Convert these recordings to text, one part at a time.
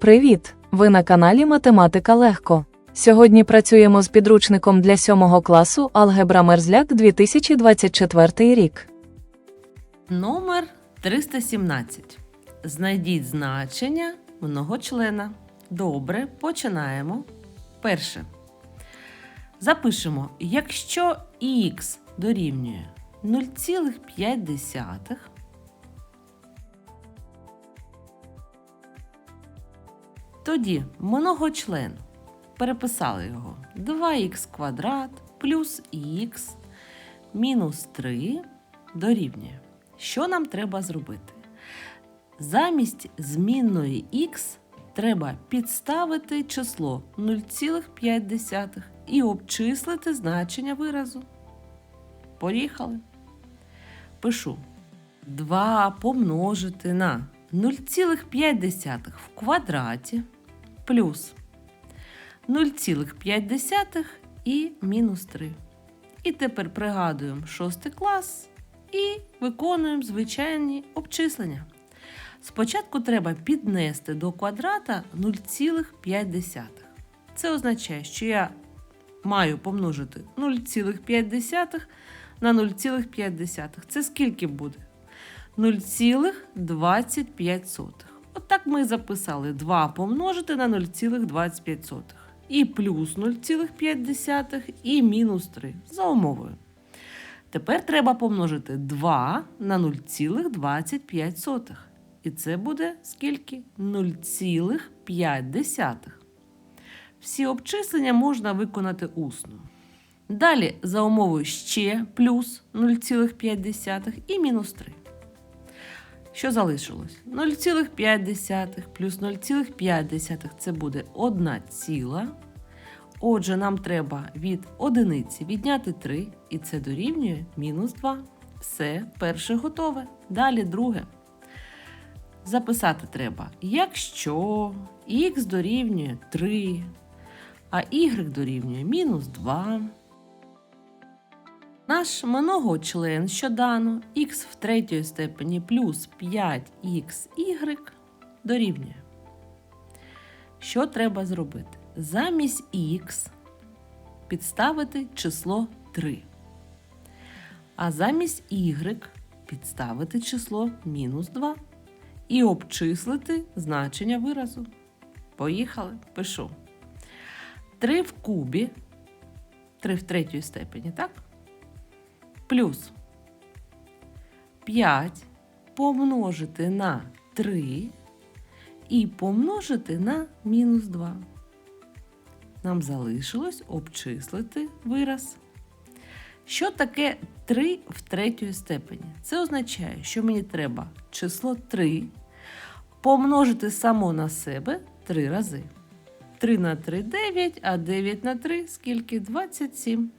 Привіт! Ви на каналі Математика Легко. Сьогодні працюємо з підручником для 7 класу Алгебра Мерзляк 2024 рік. Номер 317. Знайдіть значення многочлена. Добре, починаємо. Перше. Запишемо, якщо х дорівнює 0,5, тоді многочлен переписали його 2х квадрат плюс х мінус 3 дорівнює. Що нам треба зробити? Замість змінної х треба підставити число 0,5 і обчислити значення виразу. Поїхали. Пишу 2 помножити на 0,5 в квадраті плюс 0,5 і мінус 3. І тепер пригадуємо 6 клас і виконуємо звичайні обчислення. Спочатку треба піднести до квадрата 0,5. Це означає, що я маю помножити 0,5 на 0,5. Це скільки буде? 0,25. Отак ми записали 2 помножити на 0,25. І плюс 0,5 і мінус 3 за умовою. Тепер треба помножити 2 на 0,25. І це буде скільки? 0,5. Всі обчислення можна виконати усно. Далі за умовою ще плюс 0,5 і мінус 3. Що залишилось? 0,5 плюс 0,5 це буде 1 ціла. Отже, нам треба від одиниці відняти 3, і це дорівнює мінус 2. Все, перше готове. Далі друге. Записати треба, якщо х дорівнює 3, а y дорівнює мінус 2. Наш многочлен, що дано х в третій степені плюс 5xy дорівнює. Що треба зробити? Замість х підставити число 3. А замість y підставити число мінус 2 і обчислити значення виразу. Поїхали, пишу. 3 в кубі, 3 в третій степені, так? Плюс 5 помножити на 3 і помножити на мінус 2. Нам залишилось обчислити вираз. Що таке 3 в третій степені? Це означає, що мені треба число 3 помножити само на себе 3 рази. 3 на 3 9, а 9 на 3 скільки? 27.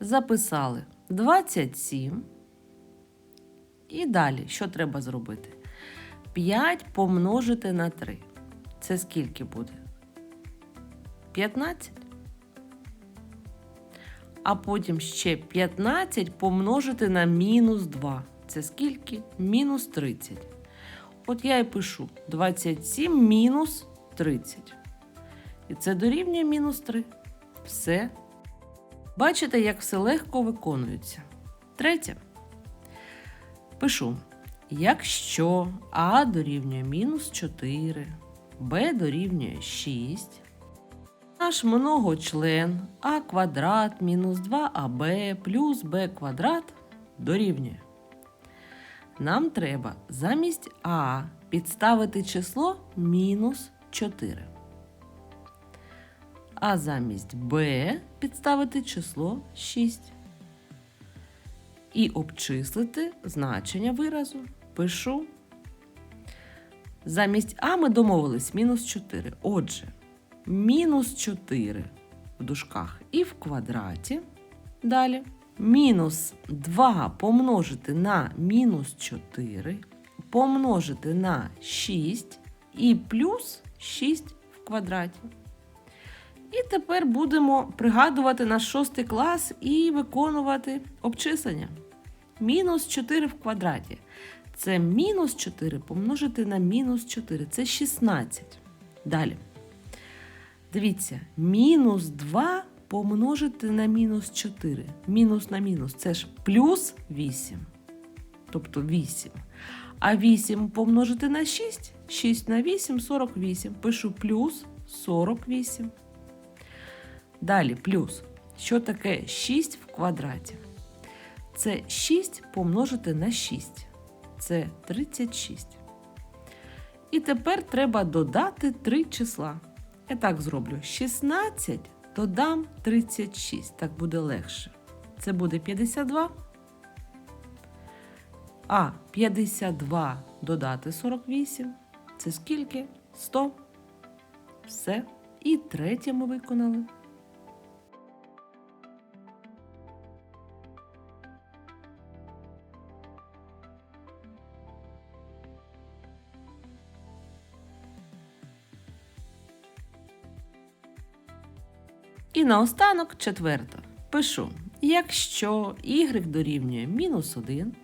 Записали 27. І далі, що треба зробити? 5 помножити на 3. Це скільки буде? 15. А потім ще 15 помножити на мінус 2. Це скільки? Мінус 30. От я і пишу 27 мінус 30. І це дорівнює мінус 3. Все. Бачите, як все легко виконується. Третє. Пишу. Якщо А дорівнює мінус 4, Б дорівнює 6, наш многочлен А квадрат мінус 2АБ плюс Б квадрат дорівнює. Нам треба замість А підставити число мінус 4. А замість Б підставити число 6. І обчислити значення виразу. Пишу. Замість А ми домовились мінус 4. Отже, мінус 4 в дужках і в квадраті. Далі. Мінус 2 помножити на мінус 4, помножити на 6 і плюс 6 в квадраті. І тепер будемо пригадувати наш шостий клас і виконувати обчислення. Мінус 4 в квадраті. Це мінус 4 помножити на мінус 4. Це 16. Далі. Дивіться, мінус 2 помножити на мінус 4. Мінус на мінус це ж плюс 8. Тобто 8. А 8 помножити на 6. 6 на 8 48. Пишу плюс 48. Далі плюс. Що таке 6 в квадраті? Це 6 помножити на 6. Це 36. І тепер треба додати три числа. Я так зроблю: 16 додам 36. Так буде легше. Це буде 52. А 52 додати 48. Це скільки? 100. Все. І третє ми виконали. І наостанок четверта. Пишу, якщо y дорівнює мінус 1,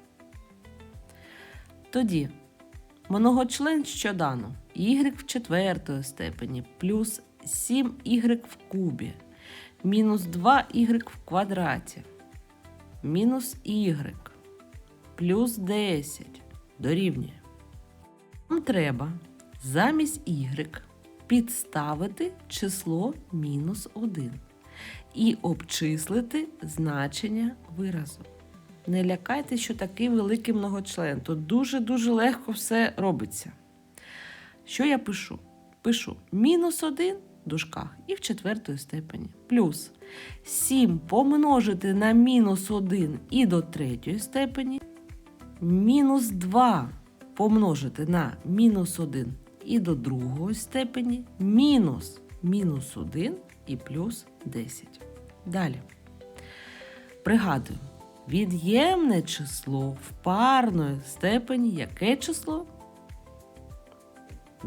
тоді многочлен, що дано, y в четвертої степені плюс 7y в кубі, мінус 2y в квадраті, мінус y плюс 10 дорівнює. Нам треба замість y підставити число мінус 1 і обчислити значення виразу. Не лякайте, що такий великий многочлен. Тут дуже-дуже легко все робиться. Що я пишу? Пишу мінус 1 в дужках і в четвертої степені. Плюс 7 помножити на мінус 1 і до третьої степені. Мінус 2 помножити на мінус 1 і до другої степені. Мінус мінус 1 і плюс 10. Далі. Пригадую, від'ємне число в парної степені яке число?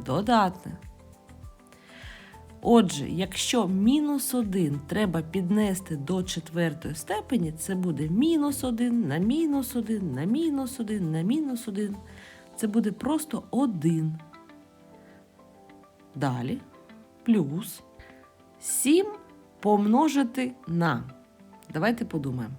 Додатне. Отже, якщо мінус 1 треба піднести до четвертої степені, це буде мінус 1 на мінус 1 на мінус 1 на мінус 1. Це буде просто 1. Далі плюс 7 помножити на. Давайте подумаємо.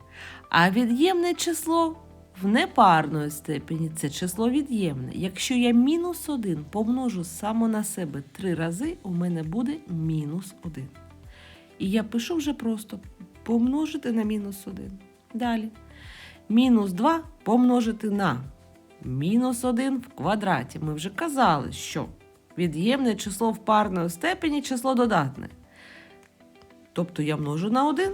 А від'ємне число в непарної степені це число від'ємне. Якщо я мінус 1 помножу само на себе 3 рази, у мене буде мінус 1. І я пишу вже просто помножити на мінус 1. Далі. Мінус 2 помножити на мінус 1 в квадраті. Ми вже казали, що від'ємне число в парної степені число додатне. Тобто я множу на 1.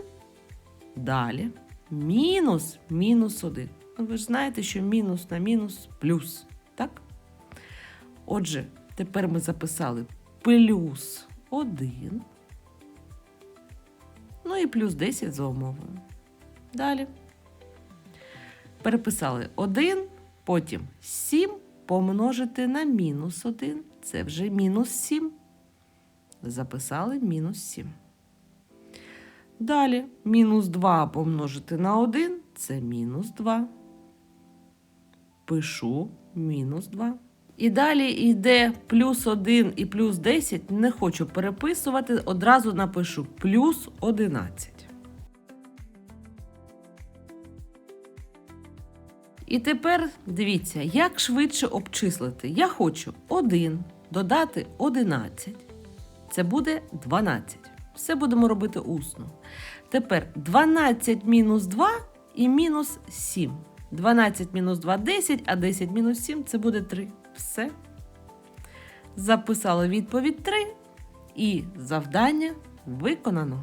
Далі мінус мінус 1. Ну, ви ж знаєте, що мінус на мінус плюс. Так? Отже, тепер ми записали плюс 1. Ну і плюс 10 за умовою. Далі. Переписали 1, потім 7 помножити на мінус 1. Це вже мінус 7. Записали мінус 7. Далі мінус 2 помножити на 1 це мінус 2. Пишу мінус 2. І далі йде плюс 1 і плюс 10. Не хочу переписувати, одразу напишу плюс 11. І тепер дивіться, як швидше обчислити. Я хочу 1 додати 11. Це буде 12. Все будемо робити усно. Тепер 12 мінус 2 і мінус 7. 12 мінус 2 10, а 10 мінус 7 це буде 3. Все. Записали відповідь 3. І завдання виконано.